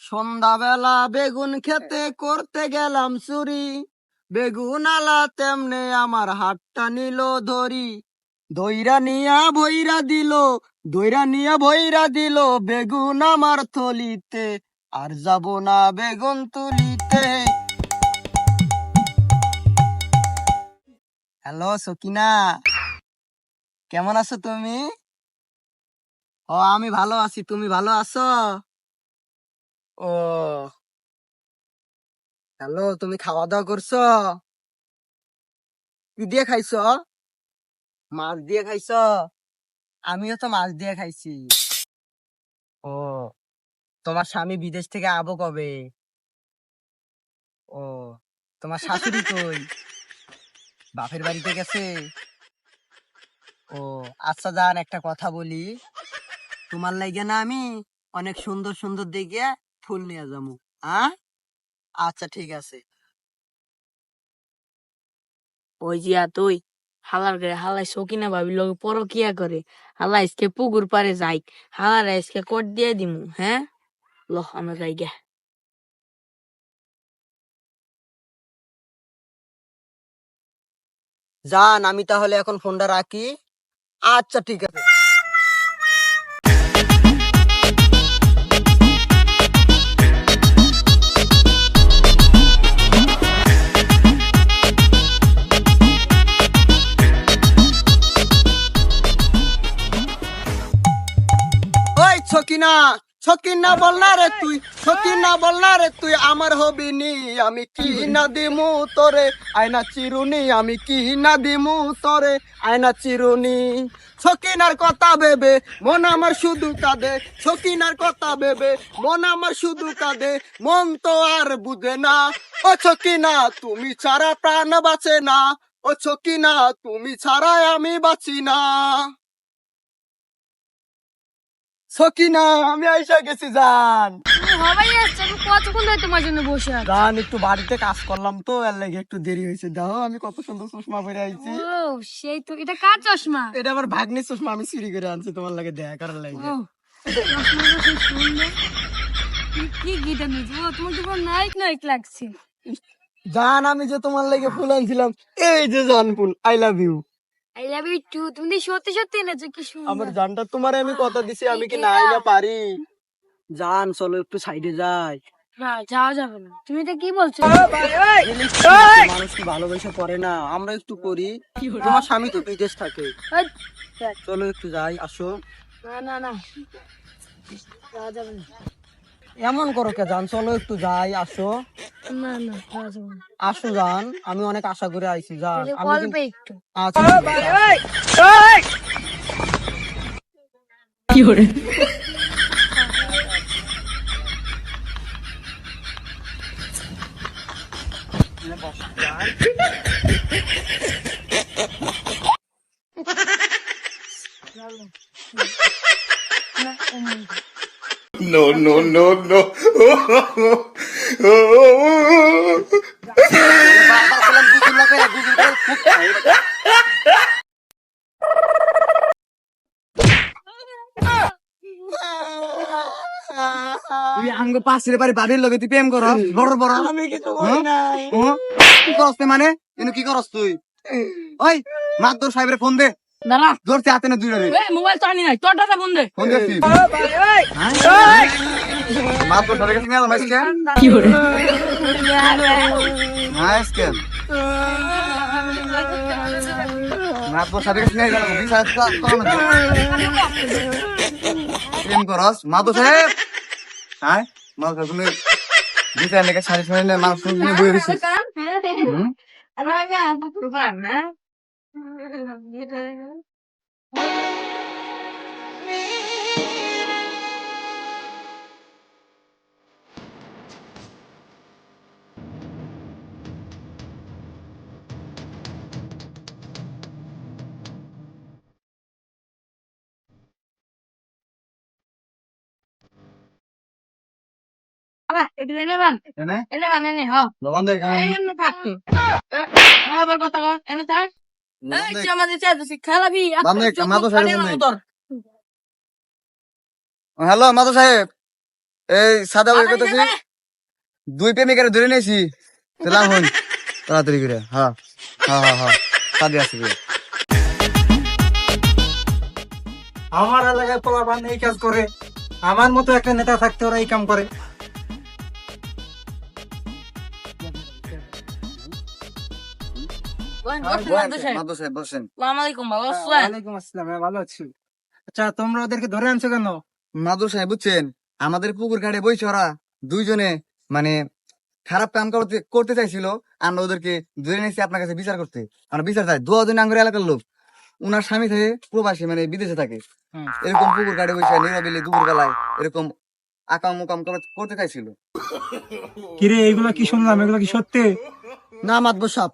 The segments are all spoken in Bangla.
সন্ধ্যাবেলা বেগুন খেতে করতে গেলাম চুরি। বেগুন আলা তেমনে আমার হাতটা নিল ধরি। দইরা নিয়া বইরা দিল, দইরা নিয়া বইরা দিল, বেগুন আমার থলিতে, আর যাব না বেগুন তুলিতে। হ্যালো সকিনা, কেমন আছো তুমি? ও, আমি ভালো আছি, তুমি ভালো আছো? ও। হ্যালো, তুমি খাওয়া দাওয়া করছ? কি দিয়ে খাইছো? মাছ দিয়ে খাইছো? আমিও তো মাছ দিয়ে খাইছি। ও, তোমার স্বামী বিদেশ থেকে আবো কবে? ও, তোমার শাশুড়ি কই? বাপের বাড়িতে গেছে? ও আচ্ছা যান, একটা কথা বলি। তোমার লাগে না আমি অনেক সুন্দর সুন্দর দেখে ফুল নিয়ে যাব। হ্যাঁ আচ্ছা ঠিক আছে। ওই জিয়া তুই হালার করে হালাই সকিনা ভাবি লোক পরকিয়া করে। হালা আজকে পুকুর পারে যাই। হালার আজকে কোট দিয়ে দিমু হ্যাঁ? ল আমরা যাই গে। যান আমি তাহলে এখন ফোনটা রাখি। আচ্ছা ঠিক আছে। বল না রে তুই বল না রে তুই, আমার হবি নি, আমি কি না দিমু তোরে? আয়না চিরুনি, আমি কি না দিমু তোরে? আয়না চিরুনি ছকিনার কথা ভেবে, মন আমার শুধু কাঁদে ছকিনার কথা ভেবে, মন আমার শুধু কাঁদে, মন তো আর বুঝে না। ও ছকিনা তুমি ছাড়া প্রাণ বাঁচে না, ও ছকিনা তুমি ছাড়া আমি বাঁচি না। সকিনা আমি আইসা গেছি জান। আসছে আমি কতক্ষণ ধরে তোমার জন্য বসে আছি? জান একটু বাড়িতে কাজ করলাম তো এর লাগে একটু দেরি হয়েছে। দাও আমি কত সুন্দর চশমা পরে আইছি। ও সেই তো এটা কার চশমা? এটা আমার ভাগ্নির চশমা আমি চুরি করে আনছি তোমার লাগে দেখা করার লাগে কি- গিটা ও তোমার তো পুরো নায়ক নায়ক লাগছে। জান আমি যে তোমার লাগে ফুল আনছিলাম এই যে জান ফুল I love you I love you too তুমি সত্যি সত্যি এনেছো কি সুন্দর। আমার জানটা তোমার আমি কথা দিছি আমি কি নাই না পারি। জান চলো একটু সাইডে যাই। না যাওয়া যাবে না। তুমি তো কি বলছো? মানুষ কি ভালোবেসে পড়ে না? আমরা একটু করি। তোমার স্বামী তো বিদেশ থাকে। চলো একটু যাই আসো। না না না। যাওয়া যাবে না। এমন করো কে জান? চলো একটু যাই আসো। না না আসো জান আমি অনেক আশা করে আইছি জান তাহলে আমি একটু। আচ্ছা। No, no, no, no. তুই আঙ্গ পাশের বাড়ি বাড়ির লগে তুই প্রেম কর। বড় বড়। আমি কিছু করি নাই। কি করস তুই মানে? এনু কি করস তুই? ওই মাদর সাহেবের ফোন দে। দাঁড়া ধরতে হাতে না দুই রে মোবাইল তো আনি নাই তোর দাদা বন্ধ ফোন দে মাদর সাহেবের কাছে নিয়ে মাইস কেন কি করে মাইস কেন গেল বিশ হাজার টাকা কম প্রেম করস সাহেব হ্যাঁ তুমি বিশ হাজার নিয়ে বয়ে দিছিস হুম? এনে? দোকান দে খেলাবি বান্ধে মাদর সাহেব হ্যালো মাদর সাহেব। এই সাদা বই করতেছি। দুই প্রেমিকার ধরে নিয়েছি। চলাম হন। তাড়াতাড়ি করে হ্যাঁ হ্যাঁ হ্যাঁ হ্যাঁ সাদে আসবে আমার এলাকায় পোলাপান এই কাজ করে। আমার মতো একটা নেতা থাকতে ওরা এই কাম করে। বসেন, ভালো আসসালাম ভালো আছি। আচ্ছা তোমরা ওদেরকে ধরে আনছো কেন? মাদু সাহেব বুঝছেন? আমাদের পুকুর ঘাটে বইছে ওরা দুইজনে মানে খারাপ কাম করতে করতে চাইছিল আমরা ওদেরকে ধরে নিয়েছি আপনার কাছে বিচার করতে। আমরা বিচার চাই দু দিন আঙ্গুর এলাকার লোক উনার স্বামী থাকে প্রবাসী মানে বিদেশে থাকে। এরকম পুকুর ঘাটে বসে নিরাবিলি দুপুর বেলায় এরকম আকাম করে- করতে চাইছিল। কিরে এইগুলো কি শুনলাম? এগুলো কি সত্যি? না মাতবো সাপ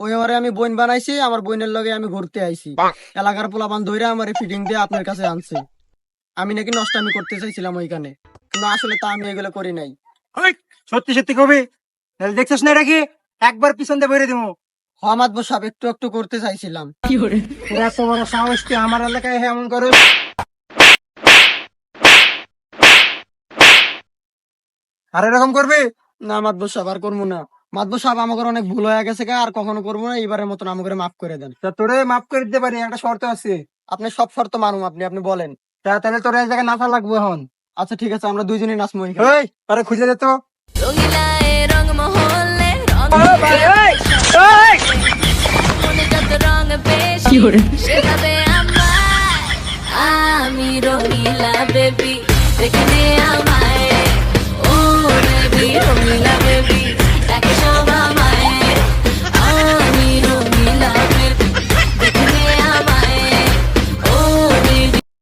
ওই আমারে আমি বইন বানাইছি আমার বইনের লগে আমি ঘুরতে আইছি। এলাকার পোলাপান ধরে আমার ফিটিং দিয়ে আপনার কাছে আনছে। আমি নাকি নষ্টামি করতে চাইছিলাম ওইখানে কিন্তু আসলে তা আমি এগুলো করি নাই। সত্যি সত্যি কবি তাহলে দেখছিস না এটা কি? একবার পিছন দিয়ে বেরিয়ে দিব হমাদ সাপ একটু একটু করতে চাইছিলাম। তোরা এত বড় সাহস তুই আমার এলাকায় এমন করে আর এরকম করবি? না মাতবো সাপ আর করব না। মাতবো সাপ আমাকে অনেক ভুল হয়ে গেছে গা, আর কখনো করব না এবারের মতন আমাকে মাফ করে দেন। তা তোরে মাফ করে দিতে পারি একটা শর্ত আছে। আপনি সব শর্ত মানুম আপনি আপনি বলেন। তা তাহলে তোর এই জায়গায় নাচা লাগবে এখন। আচ্ছা ঠিক আছে আমরা দুইজনই নাচবো এখানে। আরে খুঁজে যেত আমি রঙিলা বেবি দেখে